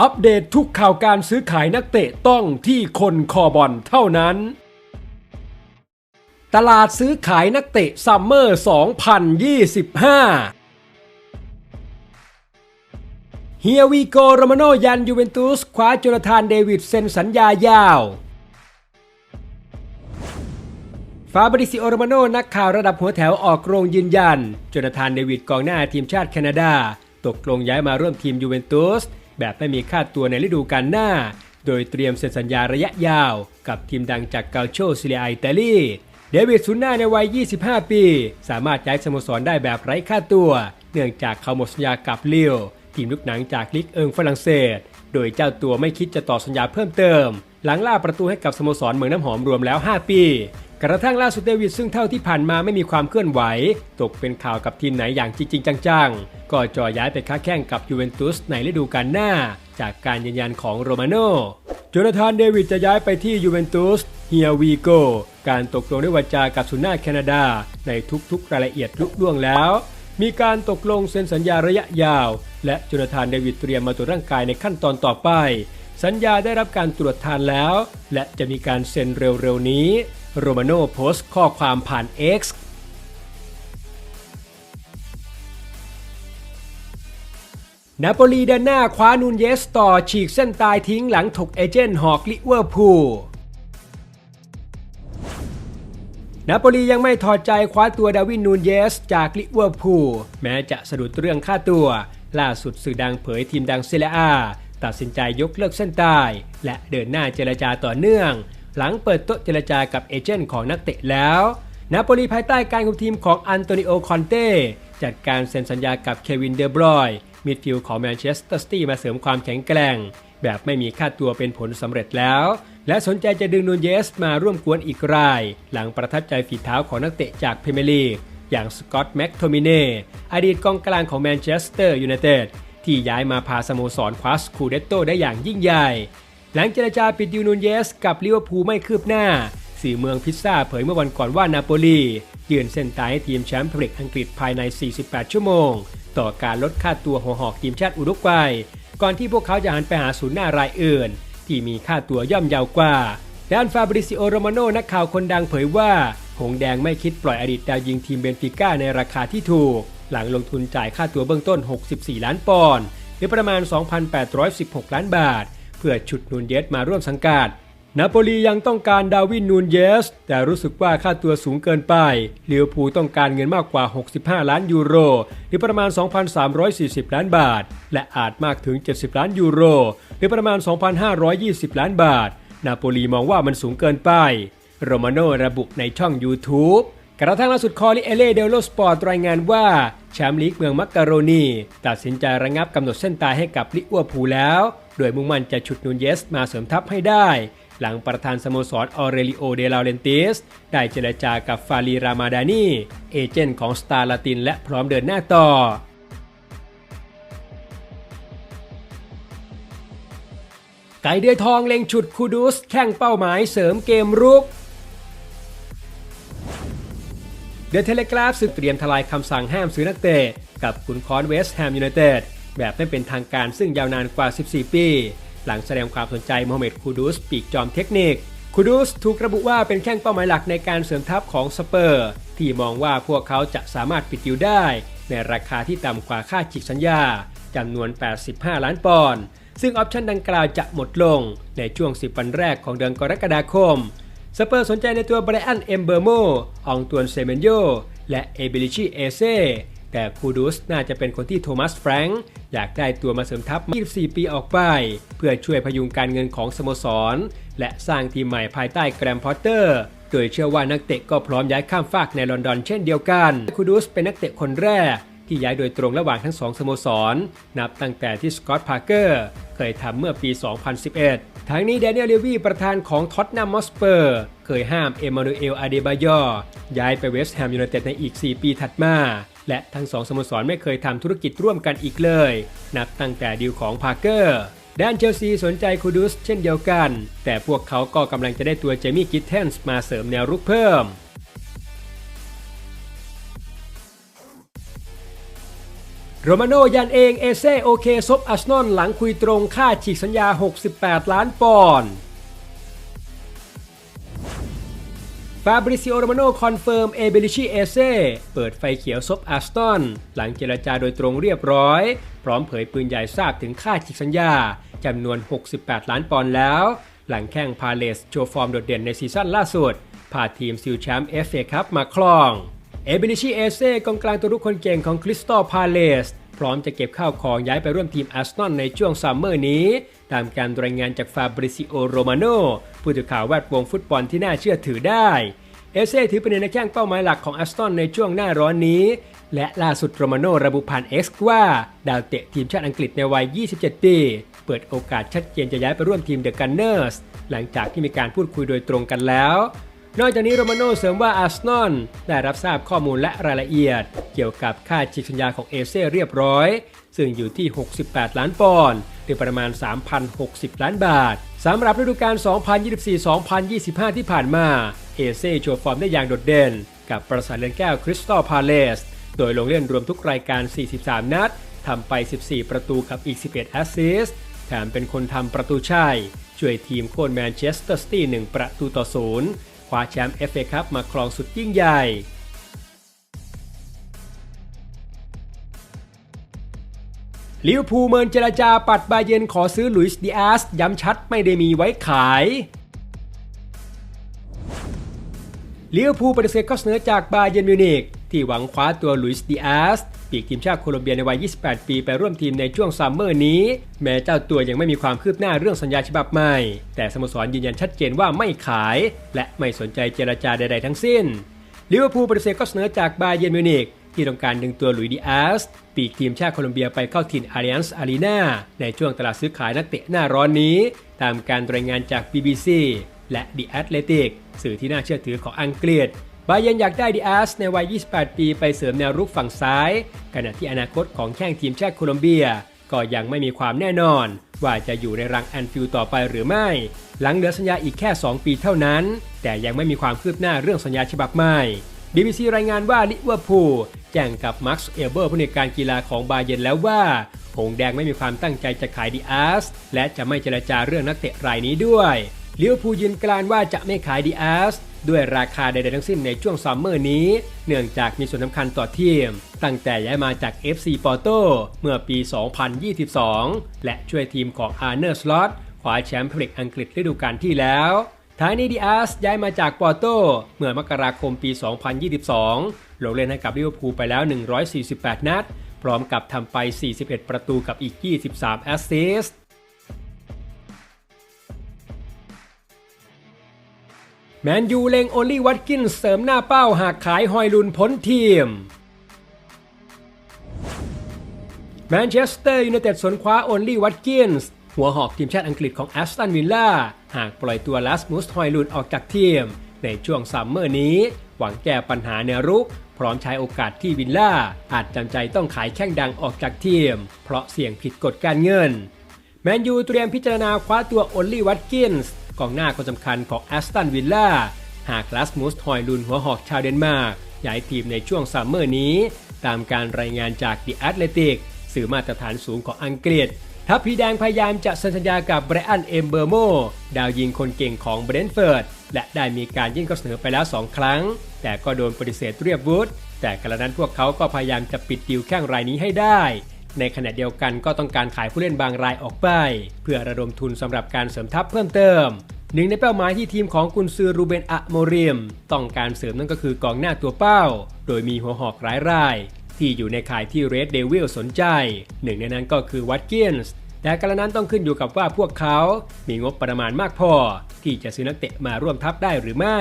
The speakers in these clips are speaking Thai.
อัปเดตทุกข่าวการซื้อขายนักเตะต้องที่คนคอบอลเท่านั้น ตลาดซื้อขายนักเตะซัมเมอร์ 2025 เฮียวีโกโรมาโนยันยูเวนตุสคว้าโจนาธานเดวิดเซ็นสัญญายาว ฟาบริซิโอโรมาโนนักข่าวระดับหัวแถวออกโรงยืนยัน โจนาธานเดวิดกองหน้าทีมชาติแคนาดา ตกลงย้ายมาร่วมทีมยูเวนตุส แบบไม่มีค่าตัวในฤดูกาลหน้า โดยเตรียมเซ็นสัญญาระยะยาว กับทีมดังจากเกาโชซิเลียอิตาลีเดวิดซุนหน้าในวัย 25 ปี สามารถย้ายสโมสรได้แบบไร้ค่าตัว เนื่องจากเขาหมดสัญญากับเลิลทีมลูกหนังจากลิกเอิงฝรั่งเศส โดยเจ้าตัวไม่คิดจะต่อสัญญาเพิ่มเติม หลังล่าประตูให้กับสโมสรเมืองน้ำหอมรวมแล้ว 5 ปี กระทั่งล่าสุดเดวิดซึ่งเท่าที่ผ่านมาไม่มีความเคลื่อนไหว ตกเป็นข่าวกับทีมไหนอย่างจริง ๆ จังๆ ก็จ่อย้ายไปค้าแข่งกับยูเวนตุสในฤดูกาลหน้า จากการยืนยันของโรมาโนโจนาธานเดวิดจะย้ายไปที่ยูเวนตุสเฮียวีโกการตกลงด้วยวาจากับสุน่าแคนาดา ในทุกๆ รายละเอียดลุล่วงแล้ว มีการตกลงเซ็นสัญญาระยะยาว และจนาธานเดวิดเตรียมมาตรวจร่างกายในขั้นตอนต่อไป สัญญาได้รับการตรวจทานแล้ว และจะมีการเซ็นเร็วๆนี้ โรมาโนโพสต์ข้อความผ่าน X นาโปลีเดินหน้าคว้านูนเยสต่อฉีกเส้นตายทิ้งหลังถกเอเจนต์หอกลิเวอร์พูลนาโปลียังไม่ถอดใจคว้าตัวดาวินนูนเยส จากลิเวอร์พูลแม้จะสะดุดเรื่องค่าตัว ล่าสุดสื่อดังเผยทีมดังเซเลียตัดสินใจยกเลิกเส้นตาย และเดินหน้าเจรจาต่อเนื่อง หลังเปิดโต๊ะเจรจากับเอเจนต์ของนักเตะแล้วนาโปลีภายใต้การคุมทีมของอันโตนิโอคอนเต้จัดการเซ็นสัญญากับเควินเดบรอยมิดฟิลด์ของแมนเชสเตอร์ซิตี้มาเสริมความแข็งแกร่ง แบบไม่มีค่าตัวเป็นผลสำเร็จแล้ว และสนใจจะดึงนูนเยสมาร่วมกวนอีกราย หลังประทับใจฝีเท้าของนักเตะจากพรีเมียร์ลีกอย่างสกอตต์แม็กโทมิเน่อดีตกองกลางของแมนเชสเตอร์ยูไนเต็ดที่ย้ายมาพาสโมสรคว้าสคูเดตโตได้อย่างยิ่งใหญ่ หลังเจรจาปิดดิวนูนเยส กับลิเวอร์พูลไม่คืบหน้าสื่อเมืองพิซซ่าเผยเมื่อวันก่อนว่านาโปลียื่นเส้นตายให้ทีมแชมป์พรีเมียร์ลีกอังกฤษภายใน 48 ชั่วโมง ต่อการลดค่าตัวหัวหอกทีมชาติอุรุกวัย ก่อนที่พวกเขาจะหันไปหาศูนย์หน้ารายอื่น ที่มีค่าตัวย่อมเยาวกว่า ด้านฟาบริซิโอโรมาโนนักข่าวคนดังเผยว่า หงแดงไม่คิดปล่อยอดีตดาวยิงทีมเบนฟิก้าในราคาที่ถูก หลังลงทุนจ่ายค่าตัวเบื้องต้น 64 ล้านปอนด์หรือประมาณ 2,816 ล้านบาท พื่อฉุดนูนเยสมาร่วมสังกัดนาโปลียังต้องการดาวินนูนเยส แต่รู้สึกว่าค่าตัวสูงเกินไปลิเวพูต้องการเงินมากกว่า 65 ล้านยูโร หรือประมาณ 2,340 ล้านบาท และอาจมากถึง 70 ล้านยูโร หรือประมาณ 2,520 ล้านบาท นาโปลีมองว่ามันสูงเกินไป โรมาโนระบุในช่อง YouTube กระทั่งล่าสุดคอริเอเล่เดลโลสปอร์ตรายงานว่าแชมป์ลีกเมืองมักการโรนี ตัดสินใจระงับกำหนดเส้นตายให้กับลิอร์พูแล้ว โดยมุ่งมั่นจะฉุดนูนเยสมาเสริมทัพให้ได้ หลังประธานสโมสรออเรลิโอเดลาเรนติสได้เจรจากับฟาลีรามาดานีเอเจนต์ของสตาร์ลาตินและพร้อมเดินหน้าต่อไก่เดือยทองเล็งฉุดคูดูสแข่งเป้าหมายเสริมเกมรุก เดอะเทเลกราฟสึกเตรียมทลายคำสั่งห้ามซื้อนักเตะกับขุนคอนเวสต์แฮมยูไนเต็ด แบบไม่เป็นทางการซึ่งยาวนานกว่า 14 ปี หลังแสดงความสนใจโมฮัมเหม็ดคูดูสปีกจอมเทคนิคคูดูสถูกระบุว่าเป็นแข้งเป้าหมายหลักในการเสริมทัพของสเปอร์ ที่มองว่าพวกเขาจะสามารถปิดดิวได้ ในราคาที่ต่ำกว่าค่าจิกสัญญาจำนวน 85 ล้านปอนด์ซึ่งออปชันดังกล่าวจะหมดลงในช่วง 10 วันแรกของเดือนกรกฎาคม สเปอร์สนใจในตัวไบรอันเอมเบอร์โม อองตวนเซเมนโย และเอเบลิชีเอเซ แต่คูดูสน่าจะเป็นคนที่โทมัสแฟรงค์อยากได้ตัวมาเสริมทัพ 24 ปีออกไป เพื่อช่วยพยุงการเงินของสโมสร และสร้างทีมใหม่ภายใต้แกรมพอตเตอร์โดยเชื่อว่านักเตะก็พร้อมย้ายข้ามฟากในลอนดอนเช่นเดียวกัน คูดูสเป็นนักเตะคนแรกที่ย้ายโดยตรงระหว่างทั้งสองสโมสร นับตั้งแต่ที่สกอตต์พาร์เกอร์เคยทำเมื่อปี 2011 ทั้งนี้แดเนียลเลวีประธานของท็อตแนมมอสเปอร์ เคยห้ามเอมานูเอลอาเดบายอย้ายไปเวสต์แฮมยูไนเต็ดในอีก 4 ปีถัดมา และทั้งสองสโมสรไม่เคยทำธุรกิจร่วมกันอีกเลย นับตั้งแต่ดีลของพาร์เกอร์ด้านเชลซีสนใจคูดุสเช่นเดียวกัน แต่พวกเขาก็กำลังจะได้ตัวเจมี่กิทเทนส์มาเสริมแนวรุกเพิ่ม โรมาโนยันเองเอเซโอเคซบอาร์เซนอลหลังคุยตรงค่าฉีกสัญญา 68 ล้านปอนด์ ฟาบริซิโอโรมาโนคอนเฟิร์มเอเบลิชีเอเซ่เปิดไฟเขียวซบอาสตันหลังเจรจาโดยตรงเรียบร้อย พร้อมเผยปืนใหญ่ทราบถึงค่าฉีกสัญญาจำนวน 68 ล้านปอนด์แล้ว หลังแข่งพาเลสโชว์ฟอร์มโดดเด่นในซีซั่นล่าสุดพาทีมซิลแชมป์เอฟเอคัพมาครองเอเบลิชีเอเซ่กองกลางตัวรุกคนเก่งของคริสตัลพาเลส พร้อมจะเก็บข้าวของย้ายไปร่วมทีมอาร์เซนอลในช่วงซัมเมอร์นี้ ตามการรายงานจากฟาบริซิโอโรมาโนผู้ถือข่าวแวดวงฟุตบอลที่น่าเชื่อถือได้เอเซ่ถือเป็นนักแข่งเป้าหมายหลักของอาร์เซนอลในช่วงหน้าร้อนนี้ และล่าสุดโรมาโนระบุผ่าน X ว่า ดาวเตะทีมชาติอังกฤษในวัย 27 ปี เปิดโอกาสชัดเจนจะย้ายไปร่วมทีมเดอะกันเนอร์สหลังจากที่มีการพูดคุยโดยตรงกันแล้ว นอกจากนี้โรมาโนเสริมว่าอาร์เซนอลได้รับทราบข้อมูลและรายละเอียด เกี่ยวกับค่าฉีกสัญญาของเอเซ่เรียบร้อย ซึ่งอยู่ที่ 68 ล้านปอนด์หรือประมาณ 3,060 ล้านบาทสำหรับฤดูกาล 2024-2025 ที่ผ่านมาเอเซ่โชว์ฟอร์มได้อย่างโดดเด่น กับประสานเรือนแก้วคริสตัลพาเลสโดยลงเล่นรวมทุกรายการ 43 นัดทำไป 14 ประตูกับอีก 11 แอสซิสต์แถมเป็นคนทำประตูชัยช่วยทีมโค่นแมนเชสเตอร์ซิตี้1ประตูต่อศูนย์ คว้าแชมป์เอฟเอคัพมาครองสุดยิ่งใหญ่ลิเวอร์พูลเมินเจรจาปัดบาเยนขอซื้อหลุยส์ดิอาสย้ำชัดไม่ได้มีไว้ขายลิเวอร์พูลปฏิเสธข้อเสนอจากบาเยนมิวนิกที่หวังคว้าตัวหลุยส์ดิอาส ปีกทีมชาติโคลอมเบียในวัย 28 ปีไปร่วมทีมในช่วงซัมเมอร์นี้ แม้เจ้าตัวยังไม่มีความคืบหน้าเรื่องสัญญาฉบับใหม่ แต่สโมสรยืนยันชัดเจนว่าไม่ขาย และไม่สนใจเจรจาใด ๆ ทั้งสิ้นลิเวอร์พูลปฏิเสธข้อเสนอจากบาเยนมิวนิกที่ต้องการดึงตัวหลุยดิอาสปีกทีมชาติโคลอมเบียไปเข้าถิ่นอาริอันส์อารีนาในช่วงตลาดซื้อขายนักเตะหน้าร้อนนี้ ตามการรายงานจาก BBC และ The Athletic สื่อที่น่าเชื่อถือของอังกฤษ บาเยนอยากได้ดิอาสในวัย 28 ปีไปเสริมแนวรุกฝั่งซ้าย ขณะที่อนาคตของแข้งทีมชาติโคลอมเบีย ก็ยังไม่มีความแน่นอน ว่าจะอยู่ในรังแอนฟิลต่อไปหรือไม่ หลังเหลือสัญญาอีกแค่ 2 ปีเท่านั้น แต่ยังไม่มีความคืบหน้าเรื่องสัญญาฉบับใหม่ BBC รายงานว่าลิเวอร์พูลแจ้งกับมาร์คเอเบอร์ผู้ในการกีฬาของบาเยนแล้วว่าหงแดงไม่มีความตั้งใจจะขายดิอาสและจะไม่เจรจาเรื่องนักเตะรายนี้ด้วยลิเวอร์พูลยืนกรานว่าจะไม่ขายดิอาส ด้วยราคาใดๆทั้งสิ้นในช่วงซัมเมอร์นี้ เนื่องจากมีส่วนสำคัญต่อทีม ตั้งแต่ย้ายมาจาก FC Porto เมื่อปี 2022 และช่วยทีมของอาร์เนอร์สล็อตคว้าแชมป์พรีเมียร์ลีกอังกฤษฤดูกาลที่แล้วท้ายนี้ดิอาสย้ายมาจากปอร์โตเมื่อมกราคมปี 2022 ลงเล่นให้กับลิเวอร์พูลไปแล้ว 148 นัด พร้อมกับทำไป 41 ประตูกับอีก 23 แอสซิสต์ แมนยูเลงโอลี่วัตกินเสริมหน้าเป้าหากขายฮอยลุนพ้นทีมแมนเชสเตอร์ยูไนเต็ดสนคว้าโอลี่วัตกินส์หัวหอกทีมชาติอังกฤษของแอสตันวิลล่าหากปล่อยตัวลัสมุสฮอยลุนออกจากทีม ในช่วงซัมเมอร์นี้ หวังแก้ปัญหาแนวรุก พร้อมใช้โอกาสที่วิลล่าอาจจำใจต้องขายแข้งดังออกจากทีม เพราะเสี่ยงผิดกฎการเงินแมนยูเตรียมพิจารณาคว้าตัวโอลลี่วัตกินส์ กองหน้าคนสำคัญของแอสตันวิลล่าหากลัสมุสฮอยลุนหัวหอกชาวเดนมาร์กย้ายทีมในช่วงซัมเมอร์นี้ ตามการรายงานจากดิแอตเลติกสื่อมาตรฐานสูงของอังกฤษทัพพีแดงพยายามจะเซ็นสัญญากับไบรอันเอมเบอร์โม ดาวยิงคนเก่งของเบรนเฟิร์ด และได้มีการยื่นข้อเสนอไปแล้ว 2 ครั้ง แต่ก็โดนปฏิเสธเรียบวุฒแต่กระนั้นพวกเขาก็พยายามจะปิดดิวแข้งรายนี้ให้ได้ ในขณะเดียวกันก็ต้องการขายผู้เล่นบางรายออกไป เพื่อระดมทุนสำหรับการเสริมทัพเพิ่มเติมหนึ่งในเป้าหมายที่ทีมของกุนซือรูเบนอะโมเรียม ต้องการเสริมนั่นก็คือกองหน้าตัวเป้า โดยมีหัวหอกรายราย ที่อยู่ในข่ายที่เรดเดวิลสนใจ หนึ่งในนั้นก็คือวัตกินส์แต่กระนั้นต้องขึ้นอยู่กับว่าพวกเขามีงบประมาณมากพอ ที่จะซื้อนักเตะมาร่วมทัพได้หรือไม่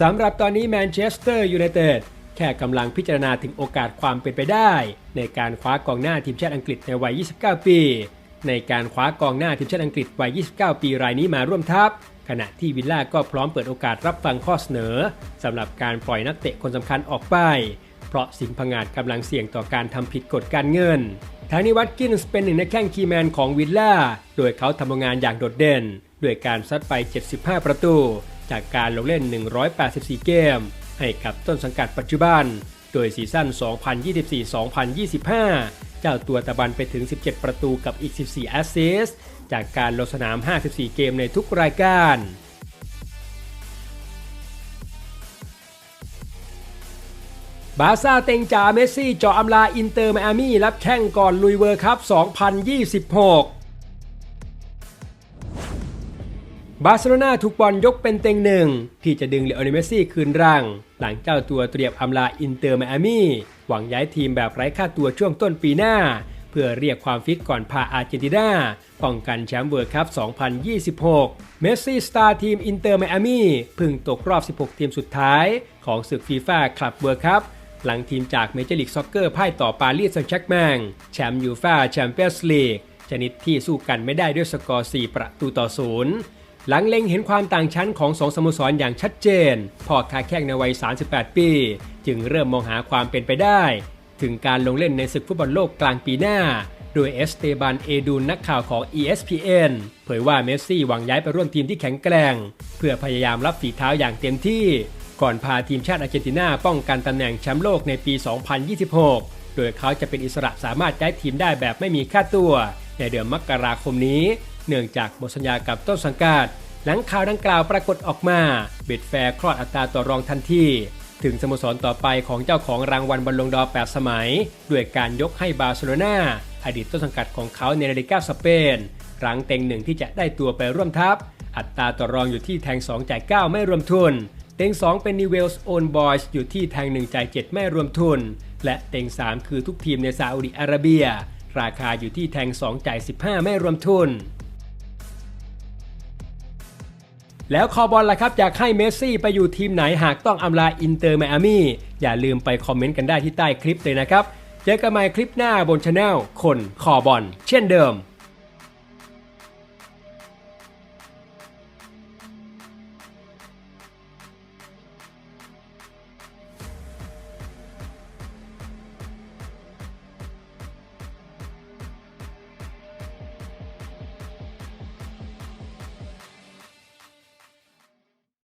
สำหรับตอนนี้แมนเชสเตอร์ยูไนเต็ด แค่กำลังพิจารณาถึงโอกาสความเป็นไปได้ ในการคว้ากองหน้าทีมชาติอังกฤษในวัย 29 ปี ในการคว้ากองหน้าทีมชาติอังกฤษวัย 29 ปีรายนี้มาร่วมทัพ ขณะที่วิลล่าก็พร้อมเปิดโอกาสรับฟังข้อเสนอสำหรับการปล่อยนักเตะคนสำคัญออกไป เพราะสิงห์พงาดกำลังเสี่ยงต่อการทำผิดกฎการเงินทางนี้วัตกินส์เป็นหนึ่งในแข้งคีแมนของวิลล่า โดยเขาทำงานอย่างโดดเด่น ด้วยการซัดไป 75 ประตู จากการลงเล่น 184 เกม ให้กับต้นสังกัดปัจจุบัน โดยซีซั่น 2024-2025จ้าตัวตะบันไปถึง 17 ประตูกับอีก 14 แอสซิสต์จากการลงสนาม 54 เกมในทุกรายการบาซ่าเต็งจ่าเมสซี่เจาะอำลาอินเตอร์ไมอามี่รับแข้งก่อนลุยเวอร์คัพ 2026 บาร์เซโลนาถูกบอลยกเป็นเต็งหนึ่ง ที่จะดึงเลโอเนเมซี่คืนรังหลังเจ้าตัวเตรียมอำลาอินเตอร์ไมอามี่หวังย้ายทีมแบบไร้ค่าตัวช่วงต้นปีหน้า เพื่อเรียกความฟิตก่อนพาอาร์เจนตินาป้องกันแชมป์เวิร์คัพ 2026 เมสซี่สตาร์ทีมอินเตอร์ไมอามี่พึ่งตกรอบ 16 ทีมสุดท้าย ของศึกฟีฟ่าคลับเวิร์คัพหลังทีมจากเมเจอร์ลีกซ็อกเกอร์พ่ายต่อปารีสแซงต์แชร์กแมงแชมป์ยูฟ่าแชมเปี้ยนส์ลีกชนิดที่สู้กันไม่ได้ด้วยสกอร์ 4 ประตูต่อศูนย์ หลังเล็งเห็นความต่างชั้นของสองสโมสรอย่างชัดเจนพอคาแข้งในวัย 38 ปี จึงเริ่มมองหาความเป็นไปได้ ถึงการลงเล่นในศึกฟุตบอลโลกกลางปีหน้า โดยเอสเตบันเอดูนนักข่าวของ ESPN เผยว่าเมสซี่หวังย้ายไปร่วมทีมที่แข็งแกร่ง เพื่อพยายามรับฝีเท้าอย่างเต็มที่ ก่อนพาทีมชาติอาร์เจนตินาป้องกันตำแหน่งแชมป์โลกในปี 2026 โดยเขาจะเป็นอิสระสามารถย้ายทีมได้แบบไม่มีค่าตัว ในเดือนมกราคมนี้ เนื่องจากหมดสัญญากับต้นสังกัด หลังข่าวดังกล่าวปรากฏออกมาเบ็ดแฟร์คลอดอัตราต่อรองทันทีถึงสโมสรต่อไปของเจ้าของรางวัลบอลลงดอร์8สมัย ด้วยการยกให้บาร์เซโลนาอดีตต้นสังกัดของเขาในนาฬิกาสเปนรังเต็งหนึ่งที่จะได้ตัวไปร่วมทัพ อัตราต่อรองอยู่ที่แทง 2 จ่าย 9 ไม่รวมทุน เต็ง 2 เป็นนิเวลส์โอนบอยส์อยู่ที่แทง 1 จ่าย 7 ไม่รวมทุน และเต็ง 3 คือทุกทีมในซาอุดิอาระเบีย ราคาอยู่ที่แทง 2 จ่าย 15 ไม่รวมทุน แล้วคอบอลล่ะครับอยากให้เมสซี่ไปอยู่ทีมไหนหากต้องอำลาอินเตอร์ไมอามี่อย่าลืมไปคอมเมนต์กันได้ที่ใต้คลิปเลยนะครับ เจอกันใหม่คลิปหน้าบนช anel คนคอบอลเช่นเดิม